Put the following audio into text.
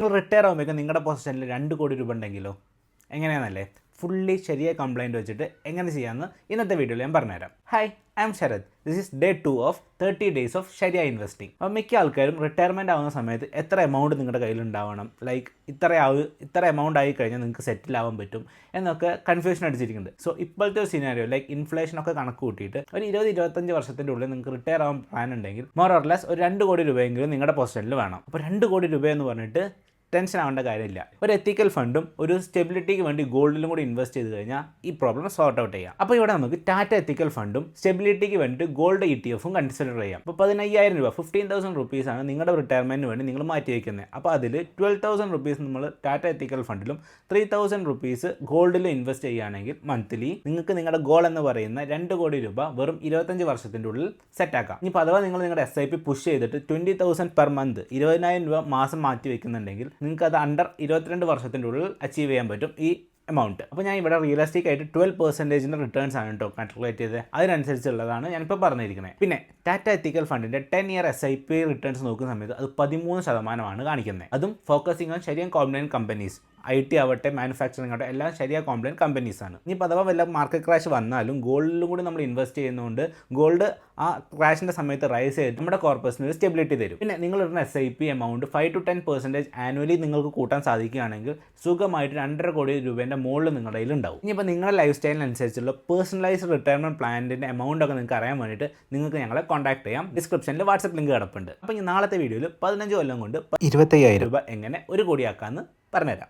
നിങ്ങൾ റിട്ടയർ ആകുമ്പോഴേക്കും നിങ്ങളുടെ പൊസിഷനിൽ രണ്ട് കോടി രൂപ ഉണ്ടെങ്കിലോ? എങ്ങനെയാണല്ലേ ഫുള്ളി ശരിയായ കംപ്ലൈന്റ് വെച്ചിട്ട് എങ്ങനെ ചെയ്യാമെന്ന് ഇന്നത്തെ വീഡിയോയിൽ ഞാൻ പറഞ്ഞുതരാം. Hi I am Sarath. This is day two of thirty days of ശരിയായ ഇൻവെസ്റ്റിംഗ് അപ്പോൾ മിക്ക ആൾക്കാരും റിട്ടയർമെന്റ് ആവുന്ന സമയത്ത് എത്ര എമൗണ്ട് നിങ്ങളുടെ കയ്യിൽ ഉണ്ടാവണം? ലൈക്ക് ഇത്ര ആവ് ഇത്ര എമൗണ്ട് ആയി കഴിഞ്ഞാൽ നിങ്ങൾക്ക് സെറ്റിൽ ആവാൻ പറ്റും എന്നൊക്കെ കൺഫ്യൂഷൻ അടിച്ചിരിക്കുന്നുണ്ട്. സോ ഇപ്പോഴത്തെ ഒരു സിനാരിയോ ലൈക്ക് ഇൻഫ്ലേഷൻ ഒക്കെ കണക്ക് കൂട്ടിയിട്ട് ഒരു ഇരുപത് ഇരുപത്തഞ്ച് വർഷത്തിന്റെ ഉള്ളിൽ നിങ്ങൾക്ക് റിട്ടയർ ആവാൻ പ്ലാൻ ഉണ്ടെങ്കിൽ മോർ ഓർ ലെസ് ഒരു രണ്ട് കോടി രൂപയെങ്കിലും നിങ്ങളുടെ പൊസിഷനിൽ വേണം. അപ്പോൾ രണ്ട് കോടി രൂപ എന്ന് പറഞ്ഞിട്ട് ടെൻഷൻ ആവേണ്ട കാര്യമില്ല. ഒരു എത്തിക്കൽ ഫണ്ടും ഒരു സ്റ്റെബിലിറ്റിക്ക് വേണ്ടി ഗോൾഡിലും കൂടി ഇൻവെസ്റ്റ് ചെയ്ത് കഴിഞ്ഞാൽ ഈ പ്രോബ്ലം സോർട്ട് ഔട്ട് ചെയ്യാം. അപ്പോൾ ഇവിടെ നമുക്ക് ടാറ്റ എത്തിക്കൽ ഫണ്ടും സ്റ്റെബിലിറ്റിക്ക് വേണ്ടിയിട്ട് ഗോൾഡ് ഇ ടി എഫും കൺസിഡർ ചെയ്യാം. അപ്പോൾ പതിനയ്യായിരം രൂപ ഫിഫ്റ്റീൻ തൗസൻഡ് റുപ്പീസാണ് നിങ്ങളുടെ റിട്ടയർമെന്റിന് വേണ്ടി നിങ്ങൾ മാറ്റി വയ്ക്കുന്നത് അപ്പോൾ അതിൽ ട്വൽവ് തൗസൻഡ് റുപ്പീസ് നമ്മൾ ടാറ്റ എത്തിക്കൽ ഫണ്ടിലും ത്രീ തൗസൻഡ് റുപ്പീസ് ഗോൾഡിലും ഇൻവെസ്റ്റ് ചെയ്യുകയാണെങ്കിൽ മന്ത്ലി നിങ്ങൾക്ക് നിങ്ങളുടെ ഗോൾ എന്ന് പറയുന്ന രണ്ട് കോടി രൂപ വെറും ഇരുപത്തഞ്ച് വർഷത്തിന്റെ ഉള്ളിൽ സെറ്റാക്കാം ഇനി അഥവാ നിങ്ങൾ നിങ്ങളുടെ എസ് ഐ പി പുഷ് ചെയ്തിട്ട് ട്വന്റി തൗസൻഡ് പെർ മന്ത് ഇരുപതിനായിരം രൂപ മാസം മാറ്റി വെക്കുന്നുണ്ടെങ്കിൽ നിങ്ങൾക്ക് അത് അണ്ടർ ഇരുപത്തിരണ്ട് വർഷത്തിന്റെ ഉള്ളിൽ അച്ചീവ് ചെയ്യാൻ പറ്റും ഈ എമൗണ്ട് അപ്പോൾ ഞാൻ ഇവിടെ റിയലിസ്റ്റിക് ആയിട്ട് ട്വൽവ് പെർസെന്റേജിന്റെ റിട്ടേൺസ് ആണ് കേട്ടോ കാൽക്കുലേറ്റ് ചെയ്ത് അതിനനുസരിച്ചുള്ളതാണ് ഞാനിപ്പോൾ പറഞ്ഞിരിക്കുന്നത്. പിന്നെ ടാറ്റ എത്തിക്കൽ ഫണ്ടിന്റെ ten year S I P returns നോക്കുന്ന സമയത്ത് അത് പതിമൂന്ന് ശതമാനമാണ് കാണിക്കുന്നത്. അതും ഫോക്കസിങ് ഓൺ ശരിയും കോംപ്ലൈൻ കമ്പനീസ് ഐ ടി ആവട്ടെ മാനുഫാക്ചറിങ് ആവട്ടെ എല്ലാം ശരിയാ കോംപ്ലൈൻ കമ്പനീസാണ് ഇനി അഥവാ വല്ല മാർക്കറ്റ് ക്രാഷ് വന്നാലും ഗോൾഡിലും കൂടി നമ്മൾ ഇൻവെസ്റ്റ് ചെയ്യുന്നതുകൊണ്ട് ഗോൾഡ് ആ ക്രാഷിന്റെ സമയത്ത് റൈസ് ചെയ്ത് നമ്മുടെ കോർപ്പസിന് ഒരു സ്റ്റെബിലിറ്റി തരും. പിന്നെ നിങ്ങൾ ഇടുന്ന S I P amount five to ten percentage annually നിങ്ങൾക്ക് കൂട്ടാൻ സാധിക്കുകയാണെങ്കിൽ സുഖമായിട്ട് രണ്ടര കോടി രൂപേന്റെ മുകളിൽ നിങ്ങളുടെ കയ്യിൽ ഉണ്ടാവും. ഇനിയിപ്പോൾ നിങ്ങളുടെ ലൈഫ് സ്റ്റൈലിനനുസരിച്ചുള്ള പേഴ്സണലൈസ്ഡ് റിട്ടയർമെന്റ് പ്ലാനിന്റെ എമൗണ്ട് ഒക്കെ നിങ്ങൾക്ക് അറിയാൻ വേണ്ടിയിട്ട് നിങ്ങൾക്ക് ഞങ്ങളെ കോൺടാക്ട് ചെയ്യാം. ഡിസ്ക്രിപ്ഷനിൽ വാട്സപ്പ് ലിങ്ക് കിടപ്പുണ്ട്. അപ്പോൾ ഈ നാളത്തെ വീഡിയോയിൽ പതിനഞ്ച് കൊല്ലം കൊണ്ട് ഇരുപത്തയ്യായിരം. രൂപ എങ്ങനെ ഒരു കോടിയാക്കാമെന്ന് പറഞ്ഞുതരാം.